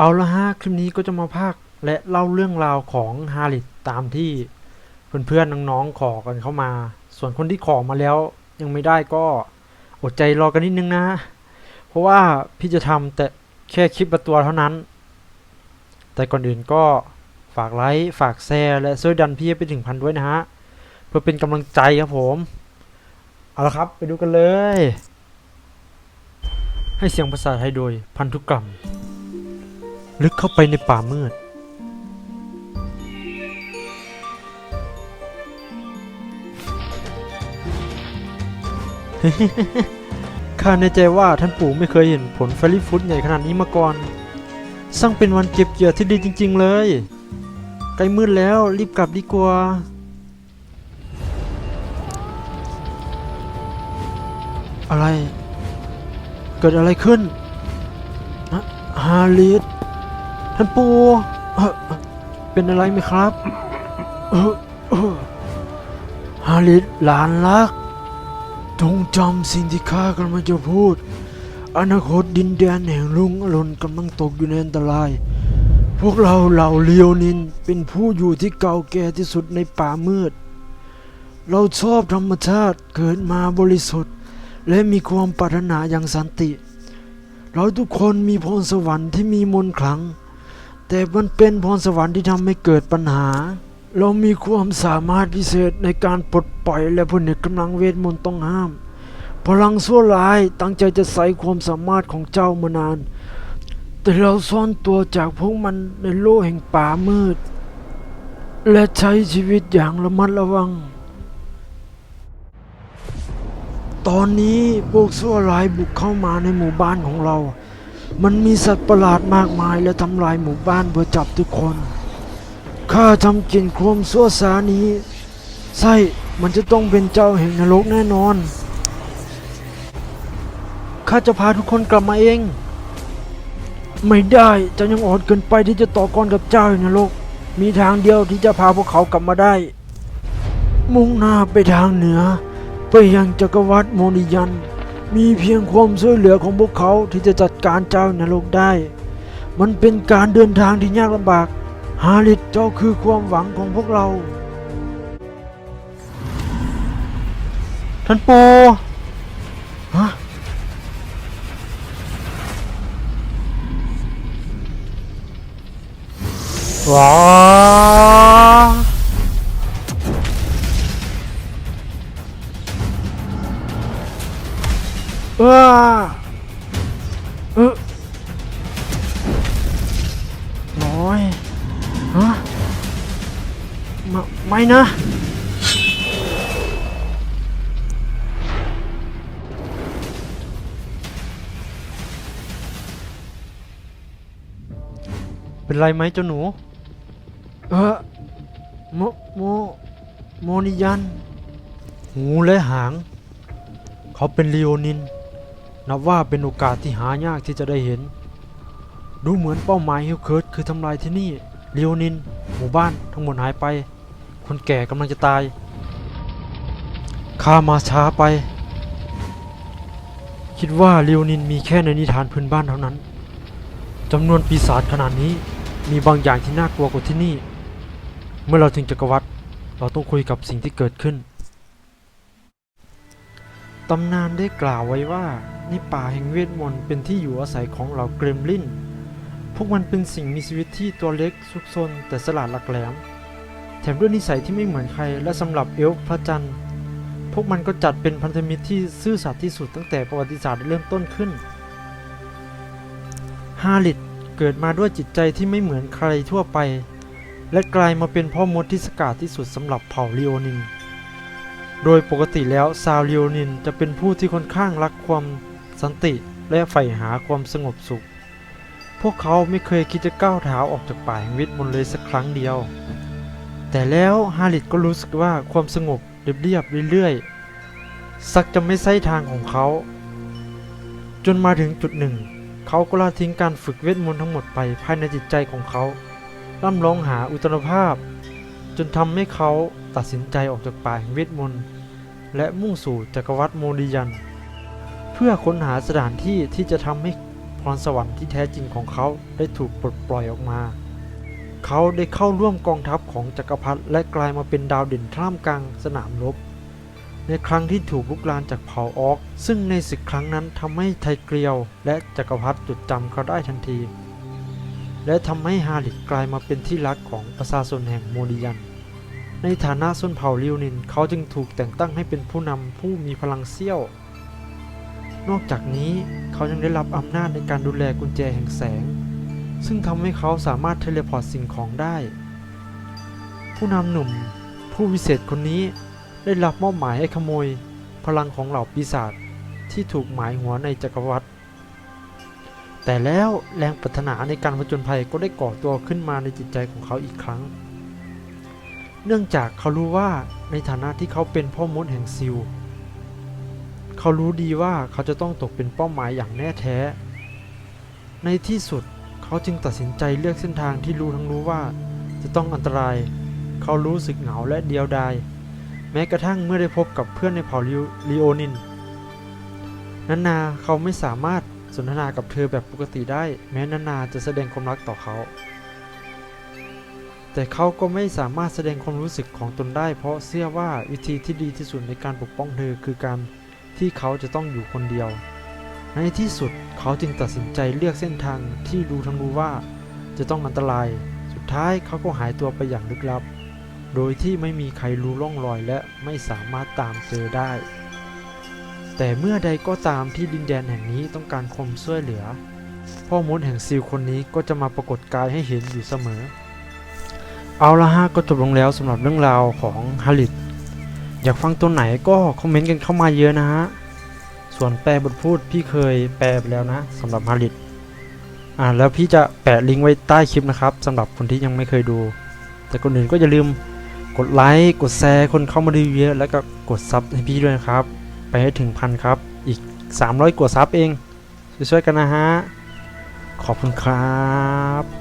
เอาละฮะคลิปนี้ก็จะมาพากและเล่าเรื่องราวของฮาริสตามที่เพื่อนๆน้องๆขอกันเข้ามา ส่วนคนที่ขอมาแล้วยังไม่ได้ก็อดใจรอกันนิดนึงนะ เพราะว่าพี่จะทำแต่แค่คลิปละตัวเท่านั้น แต่ก่อนอื่นก็ฝากไลค์ฝากแชร์และช่วยดันพี่ให้ไปถึงพันด้วยนะฮะ เพื่อเป็นกำลังใจครับผม เอาละครับไปดูกันเลย ให้เสียงภาษาไทยโดยพันธุกรรม ลึกเข้าไปในป่ามืด ข้าในใจว่าท่านปู่ไม่เคยเห็นผลเฟรี่ฟุตใหญ่ขนาดนี้มาก่อนช่างเป็นวันเก็บเกี่ยวที่ดีจริง ๆ เลย ใกล้มืดแล้วรีบกลับดีกว่าอะไร เกิดอะไรขึ้นฮาริส ท่านปู่เป็นอะไรไหมครับฮาริสหลานรักจงจำสิ่งที่ข้ากำลังจะพูด อนาคตดินแดนแห่งลุงอรุณกำลังตกอยู่ในอันตราย พวกเราเหล่าเลียวนินเป็นผู้อยู่ที่เก่าแก่ที่สุดในป่ามืด เราชอบธรรมชาติเกิดมาบริสุทธิ์ และมีความปรารถนาอย่างสันติ เราทุกคนมีพรสวรรค์ที่มีมนต์ขลัง แต่มันเป็นพรสวรรค์ที่ทำให้เกิดปัญหา เรามีความสามารถพิเศษในการปลดปล่อยและผนึกกำลังเวทมนต์ต้องห้าม พลังชั่วร้ายตั้งใจจะใส่ความสามารถของเจ้ามานาน แต่เราซ่อนตัวจากพวกมันในโลกแห่งป่ามืด และใช้ชีวิตอย่างระมัดระวัง ตอนนี้พวกชั่วร้ายบุกเข้ามาในหมู่บ้านของเรา มันมีสัตว์ประหลาดมากมายและทำลายหมู่บ้านเพื่อจับทุกคน ข้าทำกินโครมซั่วสานี้ ใช่มันจะต้องเป็นเจ้าแห่งนรกแน่นอน ข้าจะพาทุกคนกลับมาเอง ไม่ได้เจ้ายังอ่อนเกินไปที่จะต่อกรกับเจ้าแห่งนรก มีทางเดียวที่จะพาพวกเขากลับมาได้ มุ่งหน้าไปทางเหนือ ไปยังจักรวรรดิโมนิยัน มีเพียงความช่วยเหลือของพวกเขาที่จะจัดการเจ้านรกได้ มันเป็นการเดินทางที่ยากลำบาก ฮาริสเจ้าคือความหวังของพวกเรา ท่านปูฮะว้า เออน้อยฮะมาไม่นะเป็นไรไหมเจ้าหนู เออโมโมโมนิยัน หูและหาง เขาเป็นลีโอนิน นับว่าเป็นโอกาสที่หายากที่จะได้เห็น ดูเหมือนเป้าหมายฮิวเคิร์ดคือทำลายที่นี่ลีโอนิน หมู่บ้านทั้งหมดหายไป คนแก่กำลังจะตายข้ามาช้าไป คิดว่าลีโอนินมีแค่ในนิทานพื้นบ้านเท่านั้นจำนวนปีศาจขนาดนี้มีบางอย่างที่น่ากลัวกว่าที่นี่ เมื่อเราถึงจักรวรรดิเราต้องคุยกับสิ่งที่เกิดขึ้น ตำนานได้กล่าวไว้ว่าในป่าแห่งเวทมนต์เป็นที่อยู่อาศัยของเหล่าเกรมลิน พวกมันเป็นสิ่งมีชีวิตที่ตัวเล็กซุกซนแต่สลาดหลักแหลม แถมด้วยนิสัยที่ไม่เหมือนใครและสำหรับเอลฟ์พระจันทร์ พวกมันก็จัดเป็นพันธมิตรที่ซื่อสัตย์ที่สุดตั้งแต่ประวัติศาสตร์เริ่มต้นขึ้น ฮาริดเกิดมาด้วยจิตใจที่ไม่เหมือนใครทั่วไป และกลายมาเป็นพ่อมดที่สกาดที่สุดสำหรับเผ่าลีโอนิน โดยปกติแล้วซาลีโอนินจะเป็นผู้ที่ค่อนข้างรักความสันติและใฝ่หาความสงบสุข พวกเขาไม่เคยคิดจะก้าวเท้าออกจากป่าแห่งวิทมนต์เลยสักครั้งเดียว แต่แล้วฮาริดก็รู้สึกว่าความสงบเรียบๆเรื่อยๆสักจะไม่ใช่ทางของเขา จนมาถึงจุดหนึ่ง เขาก็ละทิ้งการฝึกเวทมนต์ทั้งหมดไปภายในจิตใจของเขา ร่ำร้องหาอุตรภาพ จนทำให้เขาตัดสินใจออกจากป่าแห่งเวทมนต์และมุ่งสู่จักรวรรดิโมริยัน เพื่อค้นหาสถานที่ที่จะทำให้พรสวรรค์ที่แท้จริงของเขาได้ถูกปลดปล่อยออกมา เขาได้เข้าร่วมกองทัพของจักรพรรดิและกลายมาเป็นดาวเด่นท่ามกลางสนามรบในครั้งที่ถูกลุกลานจากเผ่าออก ซึ่งในศึกครั้งนั้นทำให้ไทเกรียว และจักรพรรดิจดจำเขาได้ทันที และทำให้ฮาริดกลายมาเป็นที่รักของประชาชนแห่งโมดิยัน ในฐานะส้นเผ่าลิวนินเขาจึงถูกแต่งตั้งให้เป็นผู้นำผู้มีพลังเซี่ยว นอกจากนี้เขายังได้รับอำนาจในการดูแลกุญแจแห่งแสง ซึ่งทำให้เขาสามารถเทเลพอร์ตสิ่งของได้ ผู้นำหนุ่ม ผู้วิเศษคนนี้ได้รับมอบหมายให้ขโมย พลังของเหล่าปีศาจที่ถูกหมายหัวในจักรวรรดิ แต่แล้วแรงปรารถนาในการผจญภัยก็ได้ก่อตัวขึ้นมาในจิตใจของเขาอีกครั้ง เนื่องจากเขารู้ว่าในฐานะที่เขาเป็นพ่อมดแห่งซิล เขารู้ดีว่าเขาจะต้องตกเป็นเป้าหมายอย่างแน่แท้ ในที่สุดเขาจึงตัดสินใจเลือกเส้นทางที่รู้ทั้งรู้ว่า จะต้องอันตราย เขารู้สึกเหงาและเดียวดาย แม้กระทั่งเมื่อได้พบกับเพื่อนในเผ่าลิโอนิน นานาเขาไม่สามารถ สนทนากับเธอแบบปกติได้ แม้นานาจะแสดงความรักต่อเขา แต่เขาก็ไม่สามารถแสดงความรู้สึกของตนได้ เพราะเชื่อว่าวิธีที่ดีที่สุดในการปกป้องเธอคือการที่เขาจะต้องอยู่คนเดียว ในที่สุดเขาจึงตัดสินใจเลือกเส้นทางที่รู้ทั้งรู้ว่าจะต้องอันตราย สุดท้ายเขาก็หายตัวไปอย่างลึกลับ โดยที่ไม่มีใครรู้ร่องรอยและไม่สามารถตามเจอได้ แต่เมื่อใดก็ตามที่ดินแดนแห่งนี้ต้องการความช่วยเหลือ พ่อมดแห่งซิลคนนี้ก็จะมาปรากฏกายให้เห็นอยู่เสมอ เอาละฮะก็จบลงแล้วสำหรับเรื่องราวของฮาริดอยากฟังตัวไหนก็คอมเมนต์กันเข้ามาเยอะนะฮะ ส่วนแปลบทพูดพี่เคยแปลไปแล้วนะสำหรับฮาริดอ่าแล้วพี่จะแปะลิงก์ไว้ใต้คลิปนะครับสำหรับคนที่ยังไม่เคยดู แต่คนอื่นก็อย่าลืมกดไลค์กดแชร์คนเข้ามาดูเยอะแล้วก็กดซับให้พี่ด้วยนะครับ ไปให้ถึงพันครับ อีก 300 กว่าซับเอง ช่วยๆกันนะฮะ ขอบคุณครับ